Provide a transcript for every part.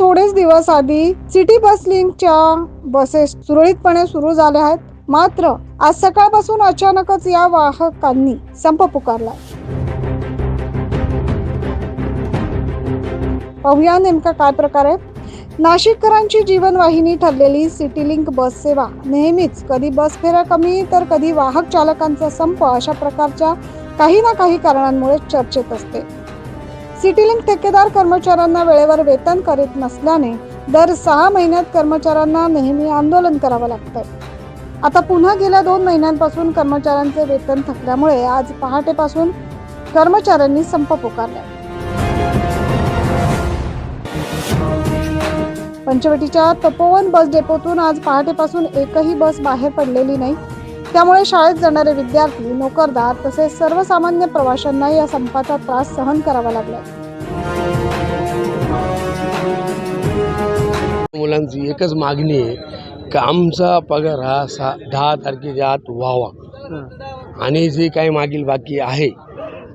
थोडेच दिवस आधी सिटी बस लिंकच्या बसेस सुरळीतपणे सुरू झाल्या आहेत. मात्र आज सकाळपासून अचानकच या वाहकांनी संप पुकारला. पाहूया नेमका काय प्रकार आहे नाशिककरांची जीवनवाहिनी ठरलेली सिटी लिंक बस सेवा नेहमीच कधी बस फेऱ्या कमी तर कधी वाहक चालकांचा संप अशा प्रकारच्या काही ना काही कारणांमुळे चर्चेत असते. सिटी लिंक ठेकेदार कर्मचाऱ्यांना वेळेवर वेतन करीत नसल्याने दर सहा महिन्यात कर्मचाऱ्यांना नेहमी आंदोलन करावं लागतंय. आता पुन्हा गेल्या दोन महिन्यांपासून कर्मचाऱ्यांचे वेतन थकल्यामुळे आज पहाटेपासून कर्मचाऱ्यांनी संप पुकारला पंचवटीच्या तपोवन बस डेपोतून आज पहाटेपासून एकही बस बाहेर पडलेली नाही. त्यामुळे शाळेत जाणारे विद्यार्थी नोकरदार तसेच सर्वसामान्य प्रवाशांना या संपाचा त्रास सहन करावा लागला मुलांची एकच मागणी आहे की आमचा पगार हा सा दहा तारखेच्या आत व्हावा. आणि जे काही मागील बाकी आहे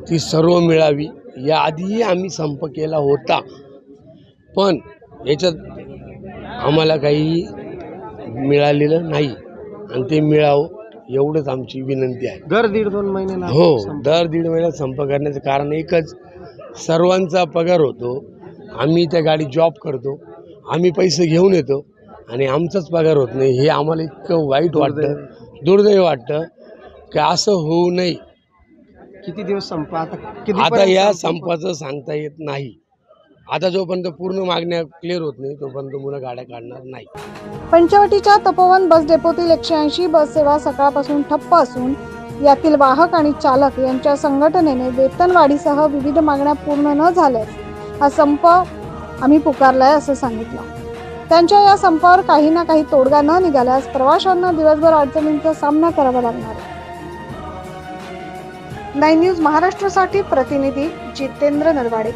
ती सर्व मिळावी. याआधीही आम्ही संप केला होता. पण याच्यात आम्हाला काही मिळालेलं नाही. आणि ते मिळावं. एवढंच आमची विनंती आहे. दर दीड दोन महिन्याला हो दर दीड महिन्यात संप करण्याचं कारण एकच सर्वांचा पगार होतो आम्ही त्या गाडीत जॉब करतो आम्ही पैसे घेऊन येतो आणि आमचाच पगार होत नाही. हे आम्हाला इतकं वाईट वाटतं दुर्दैव. वाटतं की असं होऊ नये. किती दिवस संप आता किती आता या संपाचं सांगता येत नाही. आता जोपर्यंत पूर्ण मागण्या क्लिअर होत नाही तोपर्यंत मुलं गाड्या काढणार नाही. पंचवटीच्या तपोवन बस डेपोतील एकशे ऐंशी बस सेवा सकाळपासून ठप्प असून यातील वाहक आणि चालक यांच्या संघटनेने वेतनवाढीसह विविध मागण्या पूर्ण न झाल्यास हा संप आम्ही पुकारलाय असं सांगितलं. त्यांच्या या संपावर काही ना काही तोडगा न निघाल्यास प्रवाशांना दिवसभर अडचणींचा सामना करावा लागणार आहे. नाईन न्यूज महाराष्ट्रासाठी प्रतिनिधी जितेंद्र नरवाडे.